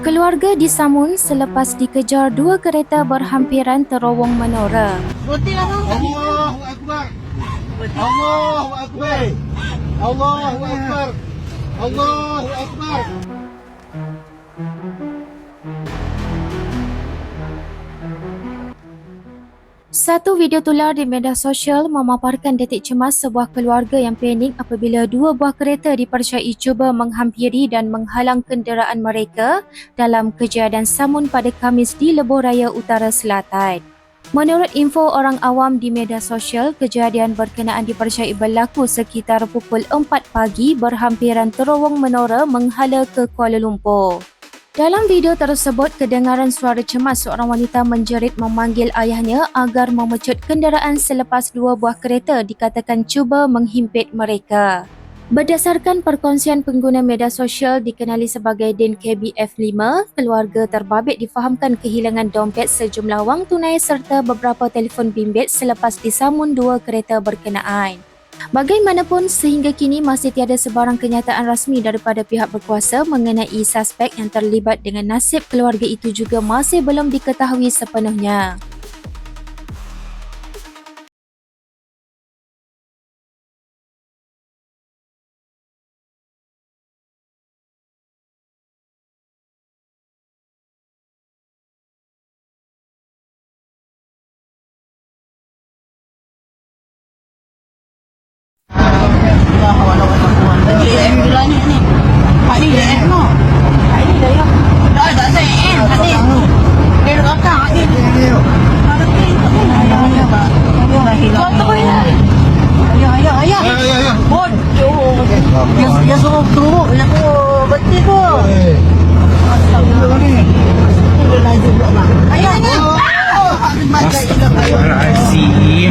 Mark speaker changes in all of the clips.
Speaker 1: Keluarga disamun selepas dikejar dua kereta berhampiran terowong menora.
Speaker 2: Roti lah bang.
Speaker 3: Allahu Akbar. Allahu Akbar. Allahu Akbar. Allahu Akbar.
Speaker 1: Satu video tular di media sosial memaparkan detik cemas sebuah keluarga yang panik apabila dua buah kereta dipercayai cuba menghampiri dan menghalang kenderaan mereka dalam kejadian samun pada Khamis di Lebuh Raya Utara Selatan. Menurut info orang awam di media sosial, kejadian berkenaan dipercayai berlaku sekitar pukul 4 pagi berhampiran terowong menora menghala ke Kuala Lumpur. Dalam video tersebut, kedengaran suara cemas seorang wanita menjerit memanggil ayahnya agar memecut kenderaan selepas dua buah kereta dikatakan cuba menghimpit mereka. Berdasarkan perkongsian pengguna media sosial dikenali sebagai Din KBF5, keluarga terbabit difahamkan kehilangan dompet sejumlah wang tunai serta beberapa telefon bimbit selepas disamun dua kereta berkenaan. Bagaimanapun, sehingga kini masih tiada sebarang kenyataan rasmi daripada pihak berkuasa mengenai suspek yang terlibat dengan nasib keluarga itu juga masih belum diketahui sepenuhnya.
Speaker 4: liit mo. Ay, hindi yun. Dahil dahil
Speaker 2: sa
Speaker 4: iin.
Speaker 2: Kasi, pero ka
Speaker 4: ka. Parang pinto ko. Ayaw niya
Speaker 2: ba? Ayaw ko yan. Ayaw, ayaw, ayaw. Ayaw, ayaw.
Speaker 3: Bon. Yes, yes, oh, tumo. Naku, ba't di
Speaker 2: ko? Ayaw, ayaw. Ayaw, ayaw. See?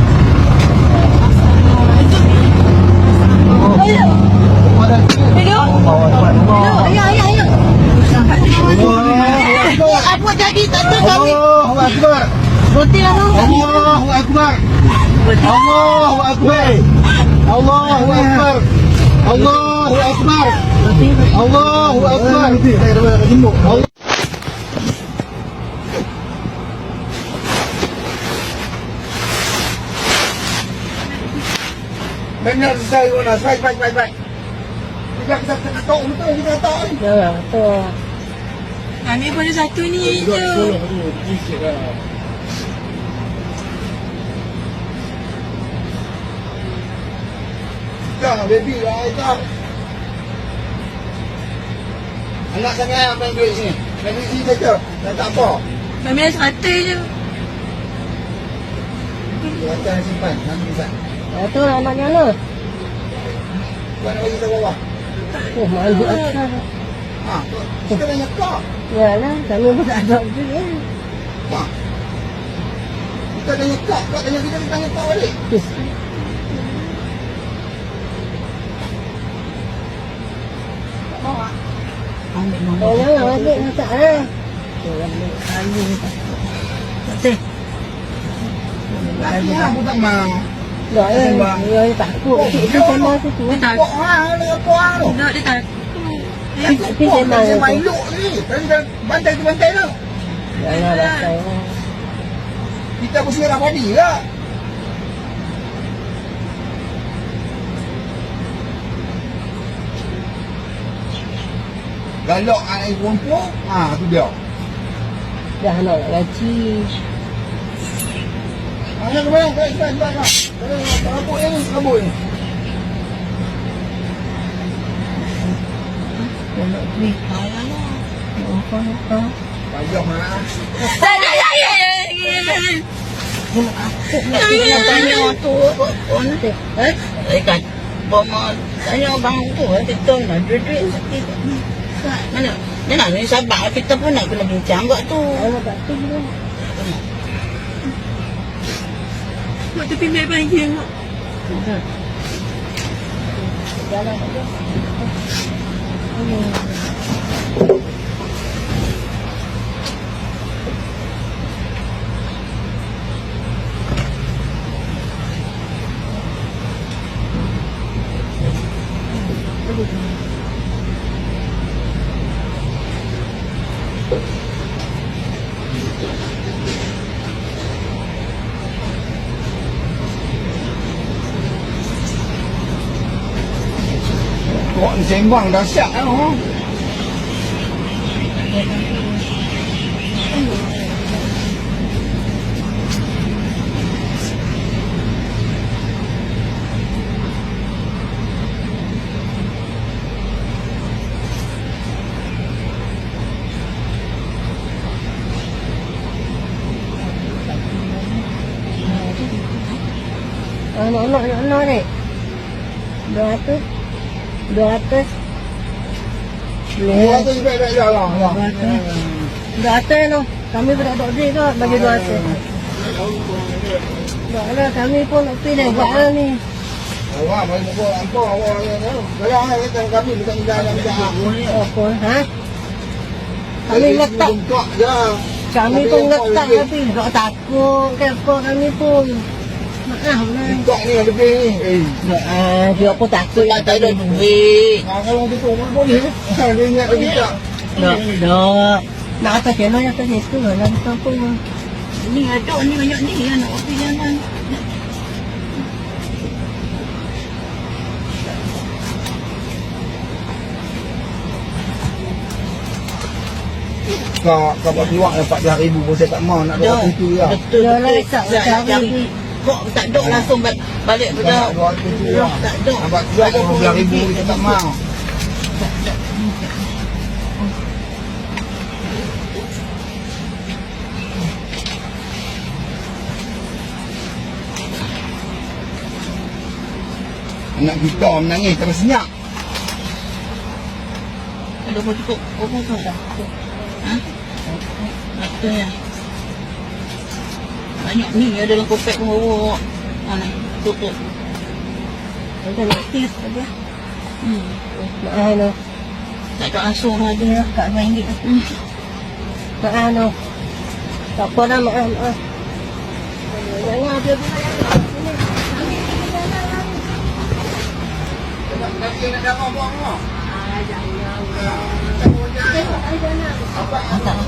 Speaker 2: Apa jadi tak tahu kami.
Speaker 3: Allahu Akbar.
Speaker 2: Lah bang.
Speaker 3: Allahu Akbar. Allahu Akbar. Allahu Akbar. Allahu Akbar. Allahu Akbar. Allah Benar saya guna, baik baik baik baik. Tidak kita kena tahu kita tahu ni.
Speaker 4: Ya, betul.
Speaker 2: Kami boleh satu ni je.
Speaker 3: Dah, baby lah, dah. Anak sangat main duit sini. Main duit sini saja. Dah tak apa.
Speaker 2: Kami ada satu je.
Speaker 3: Akan simpan, nanti simpan.
Speaker 4: Itu lah anaknya lah.
Speaker 3: Buat nak bagi kita bawah.
Speaker 4: Oh, malu atas.
Speaker 3: Wah, kita banyak
Speaker 4: kok. Wala, kami magagawa ko yan.
Speaker 3: Wah, kita banyak kok. Kok tanya kita, kita banyak kok
Speaker 4: ulit. Yes. Mau ah? Wala,
Speaker 3: wala, nasa ah. Kasi,
Speaker 4: Lagi na, budak mang. Rồi, rồi, tạc cụ,
Speaker 3: chị đi xem ba cái chú.
Speaker 2: Đi tạc. Bộ
Speaker 4: hoa,
Speaker 3: đi
Speaker 4: tạc.
Speaker 3: Đi tạc.
Speaker 4: Main
Speaker 3: main
Speaker 4: tu.
Speaker 3: luk ni. Bantai tu bantai tu.
Speaker 4: Jangan batai lah.
Speaker 3: Kita mesti nak body lah. Galak anak perempuan, ha tu dia.
Speaker 4: Dah nak nak gaji.
Speaker 3: Mana ke mana? Baik, baik, baik. baik. Rambut của nội quy khó
Speaker 4: lắm Ủa con không có Bà
Speaker 3: dọc hả?
Speaker 2: Đây đây đây Hãy subscribe cho kênh Ghiền Mì Gõ Để không bỏ lỡ những video hấp dẫn Nên là nên sao bảo cái tấm cái này là mình chán gọi tu.
Speaker 4: Mà tôi tìm mẹ bay
Speaker 3: riêng ạ. Dạ. Amen. chính quảng đó
Speaker 4: sợ không? Ờ, nói nói nói nói này. Đó tức ratus.
Speaker 3: Dua tu sebab tak jalan lah.
Speaker 4: No. Kami pun tak ada duit tu bagi dua ratus. Tak ada, kami pun nak pilih buat hal ni.
Speaker 3: Awak main muka apa awak ni. Kalau hai kita kami bukan jalan jalan.
Speaker 4: Apa, ha? Kami letak, kami pun letak tapi tak takut. Kenapa kami pun. Lah.
Speaker 3: Ni yang lebih ni. Eh.
Speaker 4: Ah, dia takut
Speaker 2: Tak tak ada duit.
Speaker 3: Nah, kalau tu pun boleh. Dia ingat lagi tak.
Speaker 4: Tak, tak. Nak atas channel yang atas itu lah. Nak kampung lah.
Speaker 2: Ni ada ni banyak ni yang nak pergi jangan.
Speaker 3: Kau kau buat biwak dapat dia ribu pun saya tak mau nak
Speaker 2: Dah.
Speaker 3: bawa itu lah.
Speaker 2: Betul.
Speaker 4: Dah lah, tak
Speaker 2: Tak
Speaker 4: cari.
Speaker 2: cari. Kok tak ada langsung ba- balik
Speaker 3: Tak
Speaker 2: pada
Speaker 3: nak
Speaker 2: tak.
Speaker 3: Nampak pun ribu kita tak mau. Anak kita menangis tak senyap.
Speaker 2: Ada pun cukup. Oh, pun ada. Ha? Betul ya. banyak ni ada dalam kopek pun bawa. Ha nah, cukup.
Speaker 4: Ada nak tir dia.
Speaker 2: Hmm.
Speaker 4: Nak ano?
Speaker 2: Tak kat langsung lah
Speaker 4: dia, kat RM5.
Speaker 2: Hmm.
Speaker 4: Nak ano? Tak apa dah, maaf, maaf. Banyak dia
Speaker 3: pun Kaki nak dapat buang-buang. Ah, jangan.
Speaker 2: Tak boleh. Apa?